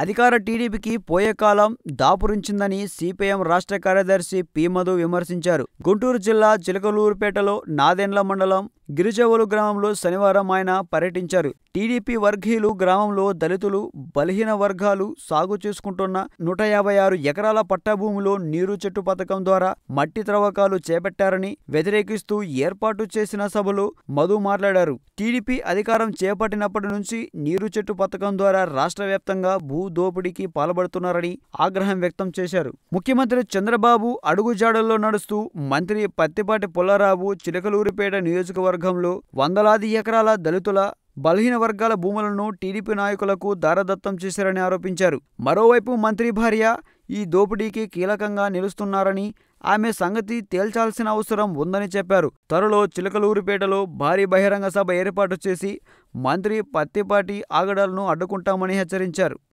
అధికార టీడీపీకి పోయే కాలం దాపురించిందని సిపిఎం రాష్ట్ర కార్యదర్శి పి మధు విమర్శించారు. గుంటూరు జిల్లా చిలకలూరుపేటలో నాదెండ్ల మండలం గిరిజవులు గ్రామంలో శనివారం ఆయన పర్యటించారు. టీడీపీ వర్గీయులు గ్రామంలో దళితులు బలహీన వర్గాలు సాగు చేసుకుంటున్న నూట యాభై ఆరు ఎకరాల పట్టాభూమిలో నీరు చెట్టు పథకం ద్వారా మట్టి త్రవ్వకాలు చేపట్టారని వ్యతిరేకిస్తూ ఏర్పాటు చేసిన సభలో మధు మాట్లాడారు. టీడీపీ అధికారం చేపట్టినప్పటి నుంచి నీరు చెట్టు పథకం ద్వారా రాష్ట్ర వ్యాప్తంగా భూ దోపిడీకి పాల్పడుతున్నారని ఆగ్రహం వ్యక్తం చేశారు. ముఖ్యమంత్రి చంద్రబాబు అడుగుజాడల్లో నడుస్తూ మంత్రి పత్తిపాటి పుల్లారావు చిలకలూరిపేట నియోజకవర్గం నియోజకవర్గంలో వందలాది ఎకరాల దళితుల బలహీన వర్గాల భూములను టీడీపీ నాయకులకు దారదత్తం చేశారని ఆరోపించారు. మరోవైపు మంత్రి భార్య ఈ దోపిడీకి కీలకంగా నిలుస్తున్నారని ఆమె సంగతి తేల్చాల్సిన అవసరం ఉందని చెప్పారు. త్వరలో చిలకలూరిపేటలో భారీ బహిరంగ సభ ఏర్పాటు చేసి మంత్రి పత్తిపాటి ఆగడాలను అడ్డుకుంటామని హెచ్చరించారు.